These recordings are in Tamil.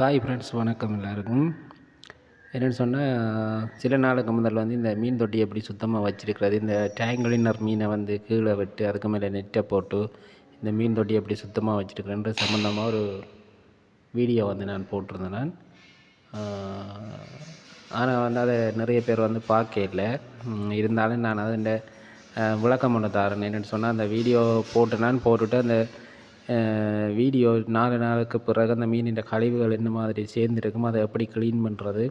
ஹாய் ஃப்ரெண்ட்ஸ் வணக்கம் எல்லாருக்கும். என்னென்னு சொன்னால் சில நாளுக்கு முதல்ல வந்து இந்த மீன் தொட்டி எப்படி சுத்தமாக வச்சுருக்கிறது இந்த டேங்கிளினர் மீனை வந்து கீழே விட்டு அதுக்கு மேலே நெட்டை போட்டு இந்த மீன் தொட்டி எப்படி சுத்தமாக வச்சிருக்கிறேன்ற சம்மந்தமாக ஒரு வீடியோ வந்து நான் போட்டிருந்தேன் நான். ஆனால் வந்து அதை நிறைய பேர் வந்து பார்க்கல இல்லை. இருந்தாலும் நான் அதில் விளக்கம் ஒன்று தாரேன். என்னென்னு சொன்னால் அந்த வீடியோ போட்டு நான் போட்டுவிட்டு அந்த வீடியோ நாலு நாளுக்கு பிறகு அந்த மீனின் கழிவுகள் என்ன மாதிரி சேர்ந்துருக்கும் அதை எப்படி க்ளீன் பண்ணுறது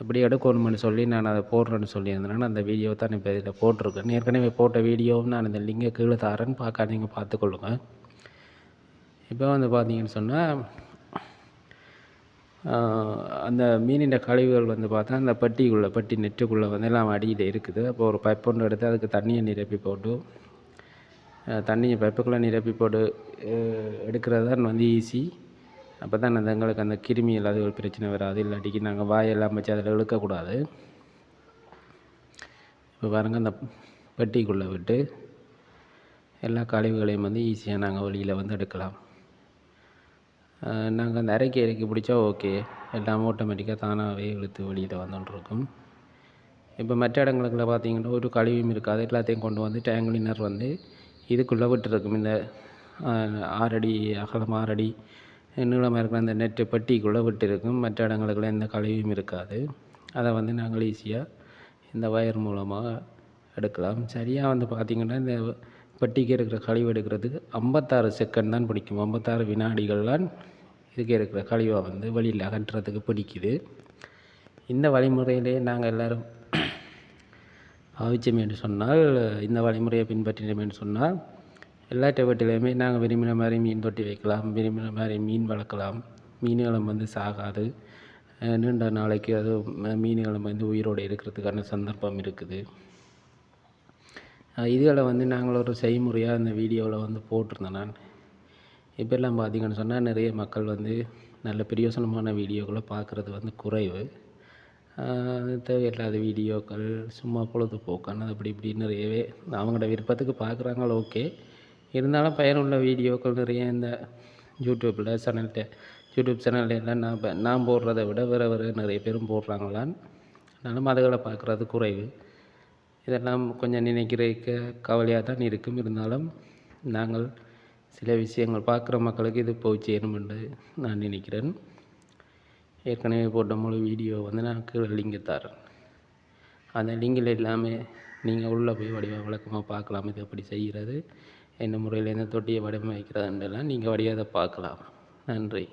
எப்படி எடுக்கணும்னு சொல்லி நான் அதை போடுறேன்னு சொல்லியிருந்தேன். அந்த வீடியோ தான் இப்போ இதில் போட்டிருக்கேன். ஏற்கனவே போட்ட வீடியோவும் நான் இந்த லிங்கை கீழே தரேன்னு பார்க்க நீங்கள் பார்த்துக்கொள்ளுங்க. இப்போ வந்து பார்த்தீங்கன்னு சொன்னால் அந்த மீனின் கழிவுகள் வந்து பார்த்தா அந்த பட்டிக்குள்ளே பட்டி நெட்டுக்குள்ளே வந்து எல்லாம் அடியில் இருக்குது. அப்போ ஒரு பைப் ஒன்று எடுத்து அதுக்கு தண்ணியை நிரப்பி போட்டு தண்ணியை பைப்புக்குள்ளே நிரப்பி போட்டு எடுக்கிறது தான் வந்து ஈஸி அப்போ தான் அந்த எங்களுக்கு அந்த கிருமி இல்லாத ஒரு பிரச்சனை வராது. இல்லாட்டிக்கு நாங்கள் வாயெல்லாம் வச்சு அதில் இழுக்கக்கூடாது. இப்போ பாருங்கள் அந்த பெட்டிக்குள்ளே விட்டு எல்லா கழிவுகளையும் வந்து ஈஸியாக நாங்கள் வழியில் வந்து எடுக்கலாம். நாங்கள் அந்த அரைக்கி இறக்கி பிடிச்சா ஓகே எல்லாம் ஆட்டோமேட்டிக்காக தானாகவே இழுத்து வெளியில் வந்துட்டுருக்கும் இப்போ மற்ற இடங்களுக்குள்ள பார்த்தீங்கன்னா ஒரு கழிவும் இருக்காது. எல்லாத்தையும் கொண்டு வந்து டேங்க் கிளீனர் வந்து இதுக்குள்ளே விட்டுருக்கும் இந்த ஆறடி அகலம் ஆறடி நீளமாக இருக்கிற அந்த நெட்டு பட்டிக்குள்ளே விட்டுருக்கும். மற்ற இடங்களுக்குள்ள எந்த கழிவும் இருக்காது. அதை வந்து நாங்கள் ஈஸியாக இந்த வயர் மூலமாக எடுக்கலாம். சரியாக வந்து பார்த்திங்கன்னா இந்த பட்டிக்கு இருக்கிற கழிவு எடுக்கிறதுக்கு ஐம்பத்தாறு செகண்ட் தான் பிடிக்கும். ஐம்பத்தாறு வினாடிகள் தான் இதுக்கு இருக்கிற கழிவை வந்து வெளியில் அகற்றுறதுக்கு பிடிக்குது. இந்த வழிமுறையிலே நாங்கள் எல்லோரும் பாவிச்சோம் என்று சொன்னால் இந்த வழிமுறையை பின்பற்றினோம் என்று சொன்னால் எல்லா வீட்டிலையுமே நாங்கள் விரும்பின மாதிரி மீன் தொட்டி வைக்கலாம் விரும்பின மாதிரி மீன் வளர்க்கலாம். மீன்களும் வந்து சாகாது. நீண்ட நாளைக்கு அது ம- மீன்களும் வந்து உயிரோடு இருக்கிறதுக்கான சந்தர்ப்பம் இருக்குது. இதுகளை வந்து நாங்கள் ஒரு செய்முறையாக இந்த வீடியோவில் வந்து போட்டிருந்தேன் நான். இப்போல்லாம் பார்த்தீங்கன்னு சொன்னால் நிறைய மக்கள் வந்து நல்ல பிரயோசனமான வீடியோக்களை பார்க்குறது வந்து குறைவு. தேவையில்லாத வீடியோக்கள் சும்மா பொழுதுபோக்கானது அப்படி இப்படி நிறையவே அவங்களோட விருப்பத்துக்கு பார்க்குறாங்களோ ஓகே. இருந்தாலும் பயனுள்ள வீடியோக்கள் நிறைய இந்த யூடியூப்பில் சேனல்கிட்ட யூடியூப் சேனலில் எல்லாம் நான் நான் போடுறதை விட வேறு வேறு நிறைய பேரும் போடுறாங்களான். அதனாலும் அதுகளை பார்க்குறது குறைவு. இதெல்லாம் கொஞ்சம் நினைக்கிறதுக்கு கவலையாக தான் இருக்கும். இருந்தாலும் நாங்கள் சில விஷயங்கள் பார்க்குற மக்களுக்கு இது போய் சேரும் என்று நான் நினைக்கிறேன். ஏற்கனவே போட்ட முழு வீடியோ வந்து நான் கீழே லிங்க் தரேன். அந்த லிங்கில் எல்லாமே நீங்கள் உள்ளே போய் வடிவ விளக்கமாக பார்க்கலாம். இது எப்படி செய்கிறது என்ன முறையில் எந்த தொட்டியை வடிவமைக்கிறதுன்றலாம் நீங்கள் வடிவாக பார்க்கலாம். நன்றி.